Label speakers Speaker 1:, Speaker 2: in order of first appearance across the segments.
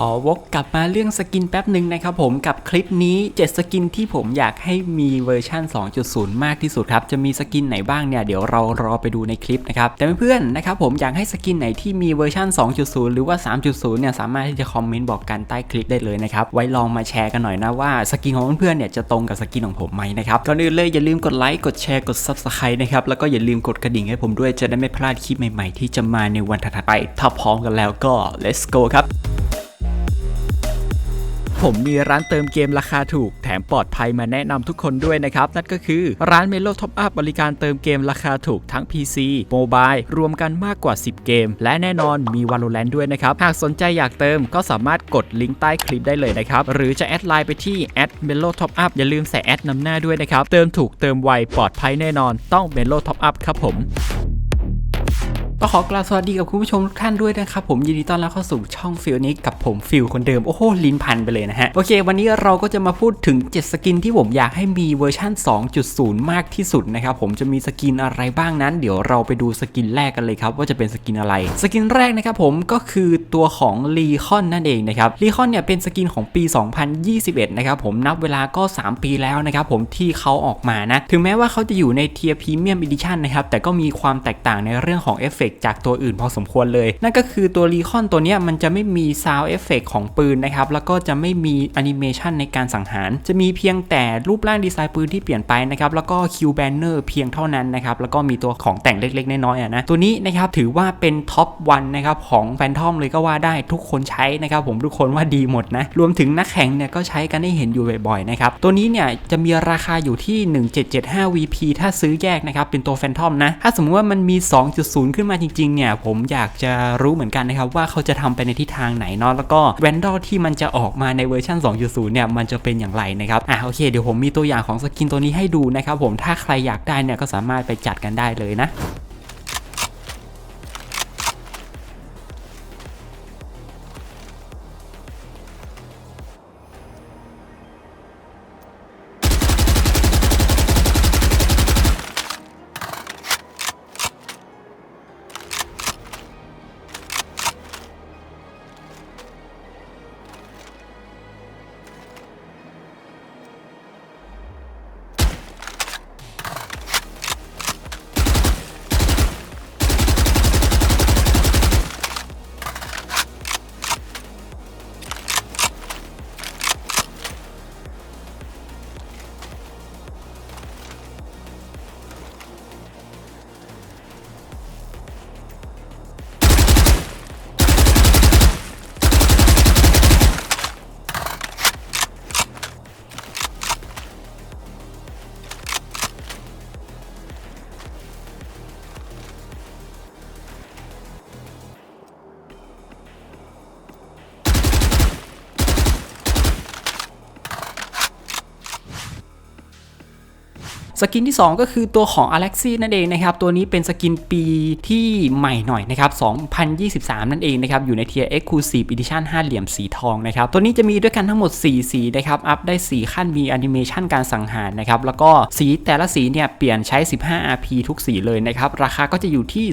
Speaker 1: ขอวกกลับมาเรื่องสกินแป๊บหนึ่งนะครับผมกับคลิปนี้ 7 สกินที่ผมอยากให้มีเวอร์ชัน2.0 มากที่สุดครับ จะมีสกินไหนบ้างเนี่ย เดี๋ยวเรารอไปดูในคลิปนะครับ แต่เพื่อนๆนะครับผมอยากให้สกินไหนที่มีเวอร์ชัน2.0 หรือว่า 3.0 เนี่ย สามารถที่จะคอมเมนต์บอกกันใต้คลิปได้เลยนะครับ ไว้ลองมาแชร์กันหน่อยนะว่าสกินของเพื่อนๆเนี่ยจะตรงกับสกินของผมไหมนะครับก่อนอื่นเลยอย่าลืมกดไลค์กดแชร์กด subscribe นะครับแล้วก็อย่าลืมกดกระดิ่งให้ผมด้วยจะได้ไม่พลาดคลิปใหม่ๆ ที่จะมาในวันถัดไป ถ้าพร้อมกันแล้วก็ let's go ครับ ผมมีร้านเติมเกมราคาถูก แถมปลอดภัยมาแนะนำทุกคนด้วยนะครับ นั่นก็คือร้าน Melo Top Up บริการเติมเกมราคาถูกทั้ง PC Mobile รวมกันมากกว่า 10 เกม และแน่นอนมี Valorant ด้วยนะครับ หากสนใจอยากเติมก็สามารถกดลิงก์ใต้คลิปได้เลยนะครับ หรือจะแอดไลน์ไปที่ @melo top up อปอัพอย่าลืมใส่แอดนำหน้าด้วยนะครับ เติมถูกเติมไวปลอดภัยแน่นอน ต้อง Melo Top Up ครับผม ก็ขอกราบสวัสดีกับคุณผู้ชมทุกท่านด้วยนะครับ ผมยินดีต้อนรับเข้าสู่ช่องฟิลนี้กับผมฟิลคนเดิม โอ้โหลิ้นพันไปเลยนะฮะ โอเค วันนี้เราก็จะมาพูดถึง 7 สกินที่ผมอยากให้มีเวอร์ชัน2.0 มากที่สุดนะครับ ผมจะมีสกินอะไรบ้างนั้น เดี๋ยวเราไปดูสกินแรกกันเลยครับ ว่าจะเป็นสกินอะไร สกินแรกนะครับผมก็คือตัวของลีคอนนั่นเองนะครับลีคอนเนี่ยเป็นสกินของปี 2021 นะครับผมนับเวลาก็ 3 ปีแล้วนะครับผมที่เขาออกมานะถึงแม้ว่าเขาจะอยู่ในเทียร์พรีเมียมอีดิชันนะครับแต่ก็มีความแตกต่างในเรื่องของเอฟเฟกจากตัวอื่นพอสมควรเลย นั่นก็คือตัวรีคอนตัวนี้มันจะไม่มีซาวเอฟเฟกของปืนนะครับ แล้วก็จะไม่มีแอนิเมชันในการสังหาร จะมีเพียงแต่รูปร่างดีไซน์ปืนที่เปลี่ยนไปนะครับ แล้วก็คิวแบนเนอร์เพียงเท่านั้นนะครับ แล้วก็มีตัวของแต่งเล็กๆ น้อยๆนะ ตัวนี้นะครับถือว่าเป็นท็อปวันนะครับของแฟนทอมเลยก็ว่าได้ทุกคนใช้นะครับผมทุกคนว่าดีหมดนะ รวมถึงนักแข่งเนี่ยก็ใช้กันให้เห็นอยู่บ่อยๆนะครับ ตัวนี้เนี่ยจะมีราคาอยู่ที่ 1775 VP ถ้าซื้อแยกนะครับเป็นตัวแฟนทอมนะ ถ้าสมมติว่ามันมี 2.0 ขึ้นมาจริงๆเนี่ยผมอยากจะรู้เหมือนกันนะครับว่าเขาจะทำไปในทิศทางไหนเนาะแล้วก็แวนดอลที่มันจะออกมาในเวอร์ชัน2.0เนี่ยมันจะเป็นอย่างไรนะครับอะโอเคเดี๋ยวผมมีตัวอย่างของสกินตัวนี้ให้ดูนะครับผมถ้าใครอยากได้เนี่ยก็สามารถไปจัดกันได้เลยนะ สกินที่ 2 ก็คือตัวของ Alexi นั่นเองนะครับ ตัวนี้เป็นสกินปีที่ใหม่หน่อยนะครับ 2023 นั่นเองนะครับ อยู่ในเทียร์ Exclusive Edition 5 เหลี่ยมสีทองนะครับ ตัวนี้จะมีด้วยกันทั้งหมด 4 สีนะครับ อัพได้ 4 ขั้นมีแอนิเมชันการสังหารนะครับ แล้วก็สีแต่ละสีเนี่ยเปลี่ยนใช้ 15 RP ทุกสีเลยนะครับ ราคาก็จะอยู่ที่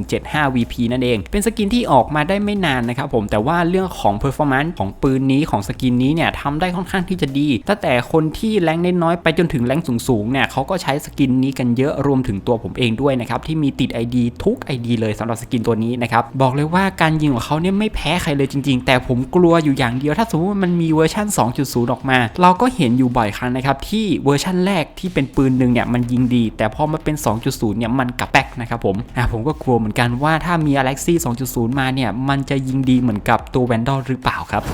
Speaker 1: 2175 VP นั่นเอง เป็นสกินที่ออกมาได้ไม่นานนะครับผม แต่ว่าเรื่องของ performance ของปืนนี้ของสกินนี้เนี่ยทำได้ค่อนข้างที่จะดี ตั้งแต่คนที่แรงน้อยไปจนถึงแรงสูงๆเนี่ยเขาก็ใช้สกินนี้กันเยอะรวมถึงตัวผมเองด้วยนะครับที่มีติด ID ทุก ID เลยสำหรับสกินตัวนี้นะครับบอกเลยว่าการยิงของเขาเนี่ยไม่แพ้ใครเลยจริง ๆ แต่ผมกลัวอยู่อย่างเดียวถ้าสมมติว่ามันมีเวอร์ชัน2.0 ออกมา เราก็เห็นอยู่บ่อยครั้งนะครับที่เวอร์ชันแรกที่เป็นปืนหนึ่งเนี่ยมันยิงดี แต่พอมาเป็น 2.0 เนี่ยมันกลับแป๊กนะครับผมอะผมก็กลัวเหมือนกันว่าถ้ามี Alexi 2.0 มาเนี่ยมันจะยิงดีเหมือนกับตัว Vandal หรือเปล่าครับ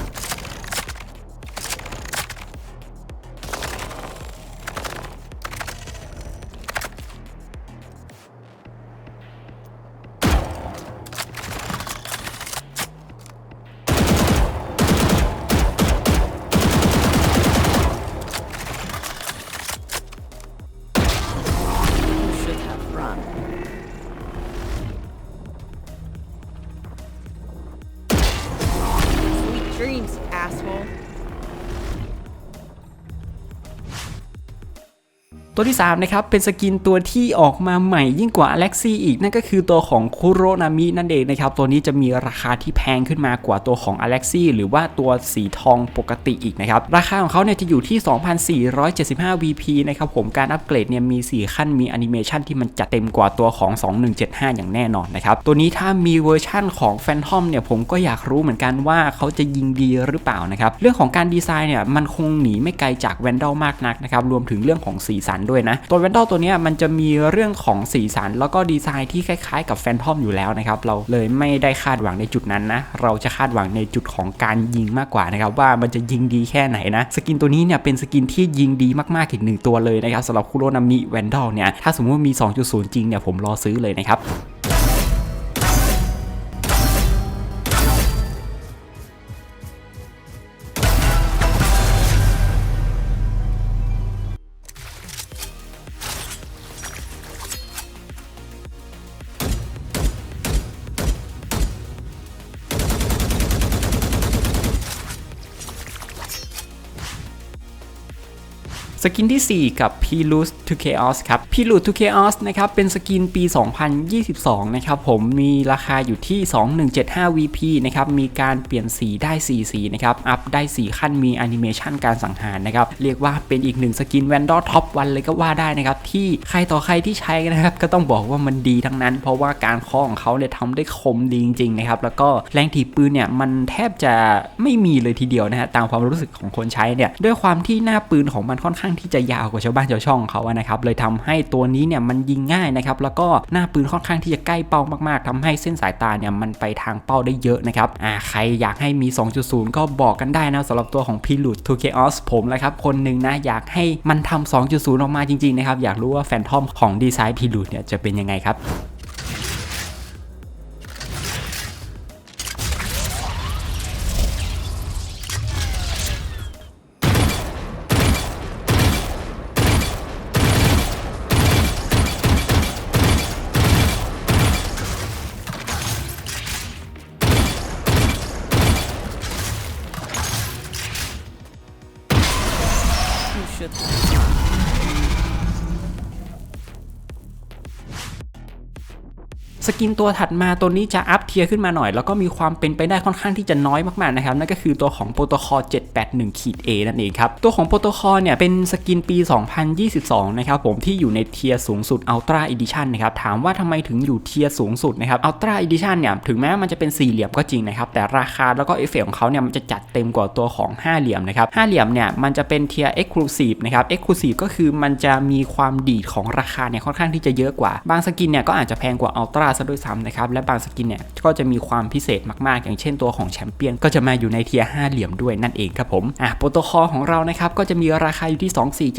Speaker 1: ตัวที่ 3 นะครับ เป็นสกินตัวที่ออกมาใหม่ยิ่งกว่าอเล็กซี่อีก นั่นก็คือตัวของคุโรนามินั่นเองนะครับ ตัวนี้จะมีราคาที่แพงขึ้นมากว่าตัวของอเล็กซี่หรือว่าตัวสีทองปกติอีกนะครับ ราคาของเขาเนี่ยจะอยู่ที่ 2,475 VP นะครับผมการอัปเกรดเนี่ยมี 4 ขั้นมีแอนิเมชันที่มันจัดเต็มกว่าตัวของ 2175 อย่างแน่นอนนะครับ ตัวนี้ถ้ามีเวอร์ชั่นของแฟนทอมเนี่ยผมก็อยากรู้เหมือนกันว่าเขาจะยิงดีหรือเปล่านะครับเรื่องของการดีไซน์เนี่ยมันคงหนีไม่ไกลจากแวนดอลมากนักนะครับรวมถึงเรื่องของสีสันด้วยนะ ตัวแวนดอลตัวนี้มันจะมีเรื่องของสีสัน แล้วก็ดีไซน์ที่คล้ายๆกับแฟนทอมอยู่แล้วนะครับเราเลยไม่ได้คาดหวังในจุดนั้นนะเราจะคาดหวังในจุดของการยิงมากกว่านะครับว่ามันจะยิงดีแค่ไหนนะสกินตัวนี้เนี่ยเป็นสกินที่ยิงดีมากๆอีกหนึ่งตัวเลยนะครับสำหรับคุโรนามิแวนดอลเนี่ยถ้าสมมติว่ามี 2.0 จริงเนี่ยผมรอซื้อเลยนะครับ สกินที่ 4 กับ p l u s to Chaos ครับ p l u s to Chaos นะครับ เป็นสกินปี 2022 นะครับ ผมมีราคาอยู่ที่ 2175 VP นะครับ มีการเปลี่ยนสีได้ 4 สีนะครับ อัพได้ 4 ขั้นมีแอนิเมชันการสังหารนะครับ เรียกว่าเป็นอีกหนึ่งสกินแวนดอลท็อปวันเลยก็ว่าได้นะครับ ที่ใครต่อใครที่ใช้นะครับ ก็ต้องบอกว่ามันดีทั้งนั้น เพราะว่าการเคาะของเขาเนี่ยทำได้คมดีจริงๆนะครับ แล้วก็แรงถีบปืนเนี่ยมันแทบจะไม่มีเลยทีเดียวนะฮะ ตามความรู้สึกของคนใช้เนี่ย ด้วยความที่หน้าปืนของมันค่อนข้างที่จะยาวกว่าชาวบ้านชาวช่องเขาอะนะครับเลยทำให้ตัวนี้เนี่ยมันยิงง่ายนะครับแล้วก็หน้าปืนค่อนข้างที่จะใกล้เป้ามากๆทำให้เส้นสายตาเนี่ยมันไปทางเป้าได้เยอะนะครับอ่าใครอยากให้มี 2.0 ก็บอกกันได้นะสำหรับตัวของ p l u t to Chaos ผมนะครับคนหนึ่งนะอยากให้มันทำ2.0 ออกมาจริงๆนะครับอยากรู้ว่าแฟนทอมของดีไซน์ p l u t เนี่ยจะเป็นยังไงครับ
Speaker 2: should
Speaker 1: กินตัวถัดมาตัวนี้จะอัพเทียร์ขึ้นมาหน่อย แล้วก็มีความเป็นไปได้ค่อนข้างที่จะน้อยมากๆนะครับนั่นก็คือตัวของโปรโตคอล781ขีด A นั่นเองครับ ตัวของโปรโตคอลเนี่ยเป็นสกินปี 2022 นะครับผมที่อยู่ในเทียร์สูงสุด Ultra Edition นะครับถามว่าทำไมถึงอยู่เทียร์สูงสุดนะครับ Ultra Edition เนี่ยถึงแม้มันจะเป็นสี่เหลี่ยมก็จริงนะครับแต่ราคาแล้วก็เอฟเฟกต์ของเขาเนี่ยมันจะจัดเต็มกว่าตัวของห้าเหลี่ยมนะครับห้าเหลี่ยมเนี่ยมันจะเป็นเทียร์ Exclusive นะครับ Exclusive ก็คือมันจะมีความดีดของราคาเนี่ยค่อนข้างที่จะเยอะกว่าบางสกินเนี่ยก็อาจจะแพงกว่า Ultra ซะด้วยซ้ำนะครับ และบางสกินเนี่ยก็จะมีความพิเศษมากๆ อย่างเช่นตัวของแชมเปี้ยนก็จะมาอยู่ในเทียร์ห้าเหลี่ยมด้วยนั่นเองครับผมอะโปรโตคอลของเรานะครับก็จะมีราคาอยู่ที่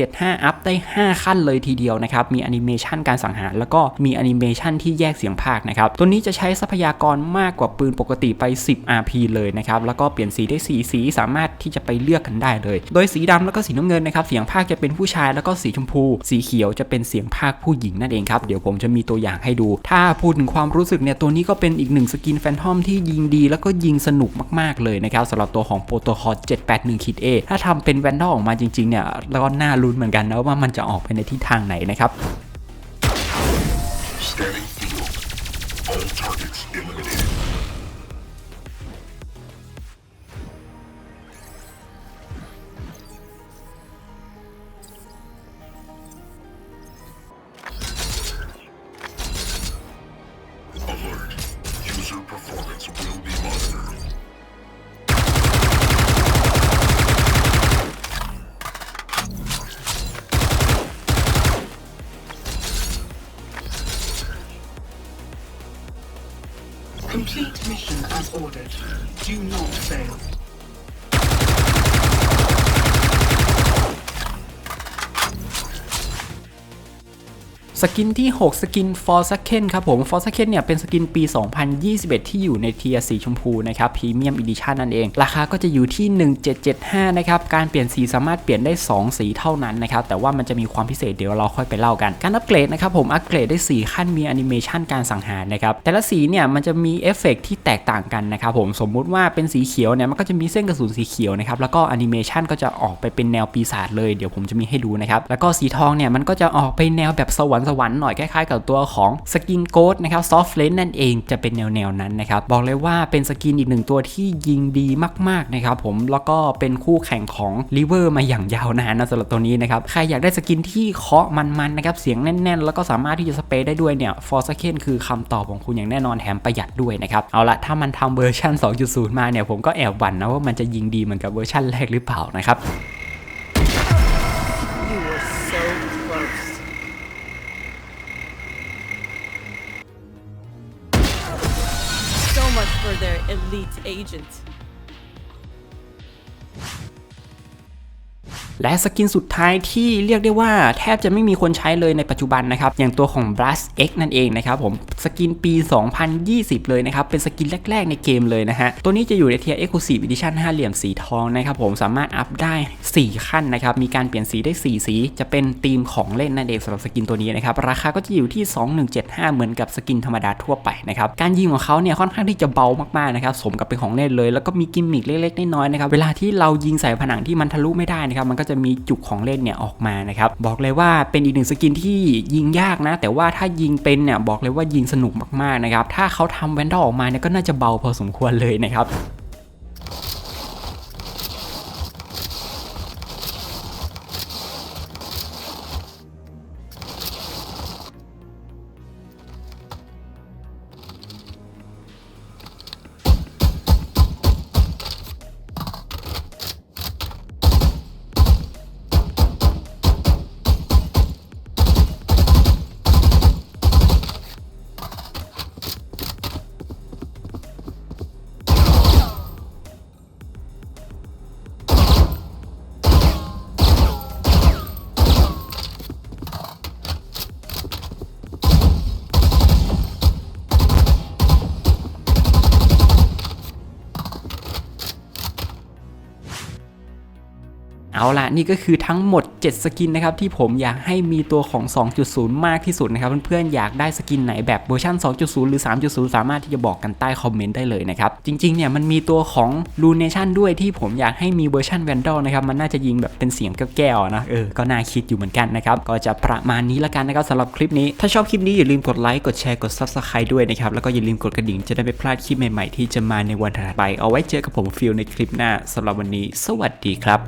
Speaker 1: 2475 อัพได้ 5 ขั้นเลยทีเดียวนะครับ มีแอนิเมชันการสังหาร แล้วก็มีแอนิเมชันที่แยกเสียงภาคนะครับ ตัวนี้จะใช้ทรัพยากรมากกว่าปืนปกติไป 10 RP เลยนะครับ แล้วก็เปลี่ยนสีได้ 4 สี สามารถที่จะไปเลือกกันได้เลย โดยสีดำแล้วก็สีน้ำเงินนะครับ เสียงภาคจะเป็นผู้ชาย แล้วก็สีชมพู สีเขียวจะเป็นเสียงภาคผู้หญิงนั่นเองครับ เดี๋ยวผมจะมีตัวอย่างให้ดู ถ้าพูดถึงความรู้สึกเนี่ยตัวนี้ก็เป็นอีกหนึ่งสกินแฟนทอมที่ยิงดี แล้วก็ยิงสนุกมากๆเลยนะครับสำหรับตัวของโปรโตคอล781ขีด A ถ้าทำเป็นแวนดอลออกมาจริงๆเนี่ยแล้วก็น่าลุ้นเหมือนกันนะว่ามันจะออกไปในทิศทางไหนนะครับ ส สกินที่ 6 สกิน For s e c o n d ครับผม For s e c o n d เนี่ยเป็นสกินปี 2021 ที่อยู่ในเทียร์สีชมพูนะครับพรีเมียมอีดิชันนั่นเอง ราคาก็จะอยู่ที่ 1775 นะครับ การเปลี่ยนสีสามารถเปลี่ยนได้ 2 สีเท่านั้นนะครับ แต่ว่ามันจะมีความพิเศษเดี๋ยวเราค่อยไปเล่ากัน การอัปเกรดนะครับผมอัปเกรดได้ 4 ขั้นมีแอนิเมชันการสังหารนะครับ แต่ละสีเนี่ยมันจะมีเอฟเฟกต์ที่แตกต่างกันนะครับผมสมมุติว่าเป็นสีเขียวเนี่ยมันก็จะมีเส้นกระสุนสีเขียวนะครับแล้วก็แอนิเมชันก็จะออกไปเป็นแนวปีศาจเลยเดี๋ยวผมจะมีให้ดูนะครับแล้วก็สีทองเนี่ยมันก็จะออกไปแนวแบบสวรรค์สวรรค์หน่อยคล้ายๆ กับตัวของสกินโกดนะครับซอฟต์เลนนั่นเองจะเป็นแนวๆนั้นนะครับบอกเลยว่าเป็นสกินอีกหนึ่งตัวที่ยิงดีมากๆนะครับผมแล้วก็เป็นคู่แข่งของลิเวอร์มาอย่างยาวนานนะสำหรับตัวนี้นะครับใครอยากได้สกินที่เคาะมันๆนะครับเสียงแน่นๆ แล้วก็สามารถที่จะสเปรย์ได้ด้วยเนี่ยฟอร์สเคนคือคำตอบของคุณอย่างแน่นอนแถมประหยัดด้วยนะครับเอาละถ้ามันทำเวอร์ชัน2.0 มาเนี่ยผมก็แอบหวั่นนะว่ามันจะยิงดีเหมือนกับเวอร์ชันแรกหรือเปล่านะครับ
Speaker 2: agent.
Speaker 1: และสกินสุดท้ายที่เรียกได้ว่าแทบจะไม่มีคนใช้เลยในปัจจุบันนะครับ อย่างตัวของ Blast X นั่นเองนะครับผม สกินปี 2020 เลยนะครับ เป็นสกินแรก ๆ ในเกมเลยนะฮะ ตัวนี้จะอยู่ในเทียร์ Exclusive Edition ห้าเหลี่ยมสีทองนะครับผมสามารถอัพได้ 4 ขั้นนะครับ มีการเปลี่ยนสีได้ 4 สี จะเป็นธีมของเล่นนั่นเองสำหรับสกินตัวนี้นะครับ ราคาก็จะอยู่ที่ 2175 เหมือนกับสกินธรรมดาทั่วไปนะครับ การยิงของเขาเนี่ยค่อนข้างที่จะเบามากๆนะครับ สมกับเป็นของเล่นเลย แล้วก็มีกิมมิคเล็กๆน้อยๆนะครับ เวลาที่เรายิงใส่ผนังที่มันทะลุไม่ได้นะครับ มันก็จะมีจุกของเล่นเนี่ยออกมานะครับ บอกเลยว่าเป็นอีกหนึ่งสกินที่ยิงยากนะ แต่ว่าถ้ายิงเป็นเนี่ยบอกเลยว่ายิงสนุกมากๆนะครับ ถ้าเขาทำแวนดอลออกมาเนี่ยก็น่าจะเบาพอสมควรเลยนะครับ เอาละนี่ก็คือทั้งหมด 7 สกินนะครับที่ผมอยากให้มีตัวของ 2.0 มากที่สุดนะครับเพื่อนๆอยากได้สกินไหนแบบเวอร์ชัน2.0 หรือ 3.0 สามารถที่จะบอกกันใต้คอมเมนต์ได้เลยนะครับ จริงๆเนี่ยมันมีตัวของ r u n a t i o n ด้วยที่ผมอยากให้มีเวอร์ชัน Vandal นะครับมันน่าจะยิงแบบเป็นเสียงแก้วๆนะเออก็น่าคิดอยู่เหมือนกันนะครับก็จะประมาณนี้ละกันนะครับสำหรับคลิปนี้ ถ้าชอบคลิปนี้อย่าลืมกดไลค์กดแชร์กด Subscribe ด้วยนะครับแล้วก็อย่าลืมกดกระดิ่งจะได้ไม่พลาดคลิปใหม่ๆที่จะมาในวันถัดไปเอาไว้เจอกับผมฟิลในคลิปหน้าสำหรับวันนี้ สวัสดีครับ